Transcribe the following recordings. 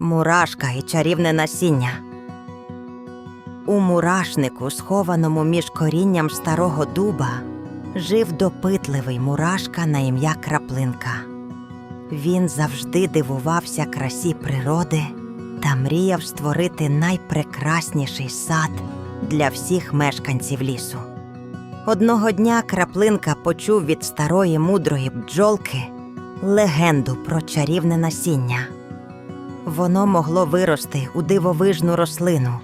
Мурашка і чарівне насіння. У мурашнику, схованому між корінням старого дуба, жив допитливий мурашка на ім'я Краплинка. Він завжди дивувався красі природи та мріяв створити найпрекрасніший сад для всіх мешканців лісу. Одного дня краплинка почув від старої мудрої бджолки легенду про чарівне насіння. Воно могло вирости у дивовижну рослину,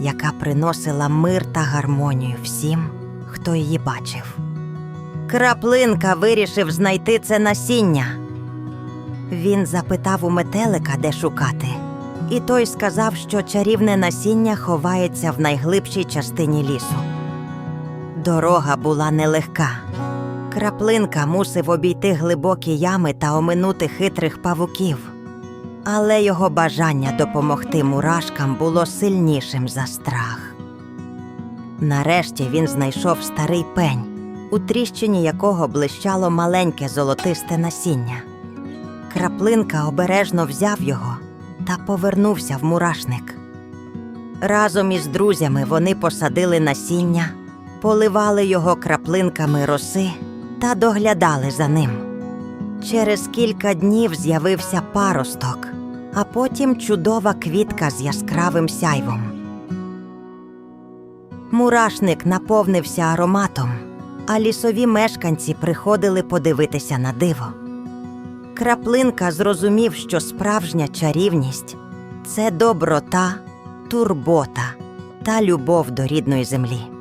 яка приносила мир та гармонію всім, хто її бачив. Краплинка вирішив знайти це насіння. Він запитав у метелика, де шукати, і той сказав, що чарівне насіння ховається в найглибшій частині лісу. Дорога була нелегка. Краплинка мусив обійти глибокі ями та оминути хитрих павуків. Але його бажання допомогти мурашкам було сильнішим за страх. Нарешті він знайшов старий пень, у тріщині якого блищало маленьке золотисте насіння. Краплинка обережно взяв його та повернувся в мурашник. Разом із друзями вони посадили насіння, поливали його краплинками роси та доглядали за ним. Через кілька днів з'явився паросток, а потім чудова квітка з яскравим сяйвом. Мурашник наповнився ароматом, а лісові мешканці приходили подивитися на диво. Краплинка зрозумів, що справжня чарівність це доброта, турбота та любов до рідної землі.